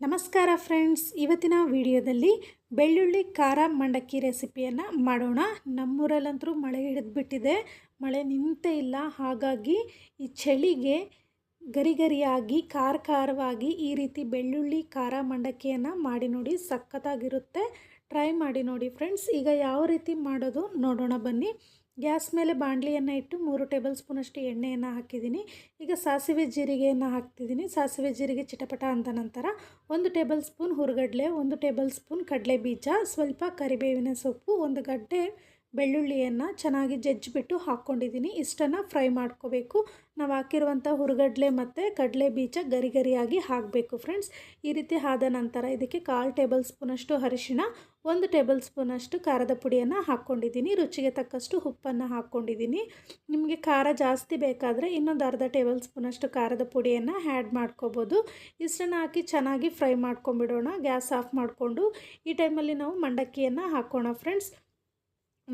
ನಮಸ್ಕಾರ ಫ್ರೆಂಡ್ಸ್. ಇವತ್ತಿನ ವಿಡಿಯೋದಲ್ಲಿ ಬೆಳ್ಳುಳ್ಳಿ ಖಾರ ಮಂಡಕ್ಕಿ ರೆಸಿಪಿಯನ್ನು ಮಾಡೋಣ. ನಮ್ಮೂರಲ್ಲಂತರೂ ಮಳೆ ಹಿಡಿದ್ಬಿಟ್ಟಿದೆ. ಮಳೆ ನಿಂತೇ ಇಲ್ಲ. ಹಾಗಾಗಿ ಈ ಚಳಿಗೆ ಗರಿ ಗರಿಯಾಗಿ ಖಾರ ಖಾರವಾಗಿ ಈ ರೀತಿ ಬೆಳ್ಳುಳ್ಳಿ, ಖಾರ ಮಂಡಕ್ಕಿಯನ್ನು ಮಾಡಿ ನೋಡಿ ಸಖತ್ತಾಗಿರುತ್ತೆ. ಟ್ರೈ ಮಾಡಿ ನೋಡಿ ಫ್ರೆಂಡ್ಸ್. ಈಗ ಯಾವ ರೀತಿ ಮಾಡೋದು ನೋಡೋಣ ಬನ್ನಿ. ಗ್ಯಾಸ್ ಮೇಲೆ ಬಾಣಲಿಯನ್ನು ಇಟ್ಟು ಮೂರು ಟೇಬಲ್ ಸ್ಪೂನಷ್ಟು ಎಣ್ಣೆಯನ್ನು ಹಾಕಿದ್ದೀನಿ. ಈಗ ಸಾಸಿವೆ ಜೀರಿಗೆಯನ್ನು ಹಾಕ್ತಿದ್ದೀನಿ. ಸಾಸಿವೆ ಜೀರಿಗೆ ಚಿಟಪಟ ಅಂದ ನಂತರ ಒಂದು ಟೇಬಲ್ ಸ್ಪೂನ್ ಹುರುಗಡಲೆ, ಒಂದು ಟೇಬಲ್ ಸ್ಪೂನ್ ಕಡಲೆ ಬೀಜ ಸ್ವಲ್ಪ ಕರಿಬೇವಿನ ಸೊಪ್ಪು, ಒಂದು ಗಡ್ಡೆ ಬೆಳ್ಳುಳ್ಳಿಯನ್ನು ಚೆನ್ನಾಗಿ ಜಜ್ಜಿಬಿಟ್ಟು ಹಾಕ್ಕೊಂಡಿದ್ದೀನಿ. ಇಷ್ಟನ್ನು ಫ್ರೈ ಮಾಡ್ಕೋಬೇಕು. ನಾವು ಹಾಕಿರುವಂಥ ಹುರುಗಡ್ಲೆ ಮತ್ತು ಕಡಲೆ ಬೀಜ ಗರಿ ಗರಿಯಾಗಿ ಹಾಕಬೇಕು ಫ್ರೆಂಡ್ಸ್. ಈ ರೀತಿ ಆದ ನಂತರ ಇದಕ್ಕೆ ಕಾಲು ಟೇಬಲ್ ಸ್ಪೂನಷ್ಟು ಅರಿಶಿಣ, ಒಂದು ಟೇಬಲ್ ಸ್ಪೂನಷ್ಟು ಖಾರದ ಪುಡಿಯನ್ನು ಹಾಕ್ಕೊಂಡಿದ್ದೀನಿ. ರುಚಿಗೆ ತಕ್ಕಷ್ಟು ಉಪ್ಪನ್ನು ಹಾಕ್ಕೊಂಡಿದ್ದೀನಿ. ನಿಮಗೆ ಖಾರ ಜಾಸ್ತಿ ಬೇಕಾದರೆ ಇನ್ನೊಂದು ಅರ್ಧ ಟೇಬಲ್ ಸ್ಪೂನಷ್ಟು ಖಾರದ ಪುಡಿಯನ್ನು ಆ್ಯಡ್ ಮಾಡ್ಕೋಬೋದು. ಇಷ್ಟನ್ನು ಹಾಕಿ ಚೆನ್ನಾಗಿ ಫ್ರೈ ಮಾಡ್ಕೊಂಬಿಡೋಣ ಗ್ಯಾಸ್ ಆಫ್ ಮಾಡಿಕೊಂಡು ಈ ಟೈಮಲ್ಲಿ ನಾವು ಮಂಡಕ್ಕಿಯನ್ನು ಹಾಕೋಣ ಫ್ರೆಂಡ್ಸ್.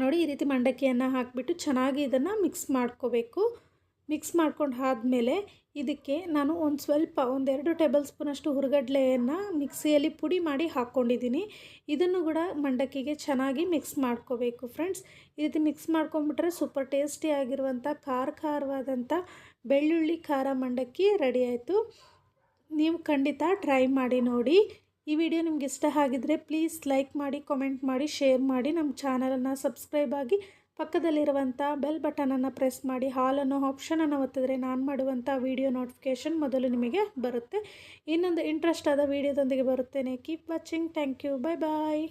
ನೋಡಿ ಈ ರೀತಿ ಮಂಡಕ್ಕಿಯನ್ನು ಹಾಕಿಬಿಟ್ಟು ಚೆನ್ನಾಗಿ ಇದನ್ನು ಮಿಕ್ಸ್ ಮಾಡ್ಕೋಬೇಕು. ಮಿಕ್ಸ್ ಮಾಡ್ಕೊಂಡು ಆದಮೇಲೆ ಇದಕ್ಕೆ ನಾನು ಒಂದು ಸ್ವಲ್ಪ ಒಂದೆರಡು ಟೇಬಲ್ ಸ್ಪೂನಷ್ಟು ಹುರುಗಡ್ಲೆಯನ್ನು ಮಿಕ್ಸಿಯಲ್ಲಿ ಪುಡಿ ಮಾಡಿ ಹಾಕ್ಕೊಂಡಿದ್ದೀನಿ ಇದನ್ನು ಕೂಡ ಮಂಡಕ್ಕಿಗೆ ಚೆನ್ನಾಗಿ ಮಿಕ್ಸ್ ಮಾಡ್ಕೋಬೇಕು ಫ್ರೆಂಡ್ಸ್ ಈ ರೀತಿ ಮಿಕ್ಸ್ ಮಾಡ್ಕೊಂಬಿಟ್ರೆ ಸೂಪರ್ ಟೇಸ್ಟಿ ಆಗಿರುವಂಥ ಖಾರ ಖಾರವಾದಂಥ ಬೆಳ್ಳುಳ್ಳಿ ಖಾರ ಮಂಡಕ್ಕಿ ರೆಡಿ ಆಯಿತು. ನೀವು ಖಂಡಿತ ಟ್ರೈ ಮಾಡಿ ನೋಡಿ. ಈ ವಿಡಿಯೋ ನಿಮ್ಗೆ ಇಷ್ಟ ಆಗಿದ್ರೆ ಪ್ಲೀಸ್ ಲೈಕ್ ಮಾಡಿ ಕಮೆಂಟ್ ಮಾಡಿ ಶೇರ್ ಮಾಡಿ ನಮ್ಮ ಚಾನಲನ್ನು ಸಬ್ಸ್ಕ್ರೈಬ್ ಆಗಿ ಪಕ್ಕದಲ್ಲಿರುವಂಥ ಬೆಲ್ ಬಟನನ್ನು ಪ್ರೆಸ್ ಮಾಡಿ, ಹಾಲ್ ಅನ್ನೋ ಆಪ್ಷನನ್ನು ಒತ್ತಿದ್ರೆ ನಾನು ಮಾಡುವಂಥ ವಿಡಿಯೋ ನೋಟಿಫಿಕೇಷನ್ ಮೊದಲು ನಿಮಗೆ ಬರುತ್ತೆ. ಇನ್ನೊಂದು ಇಂಟ್ರೆಸ್ಟ್ ಆದ ವಿಡಿಯೋದೊಂದಿಗೆ ಬರುತ್ತೇನೆ. Keep watching thank you bye bye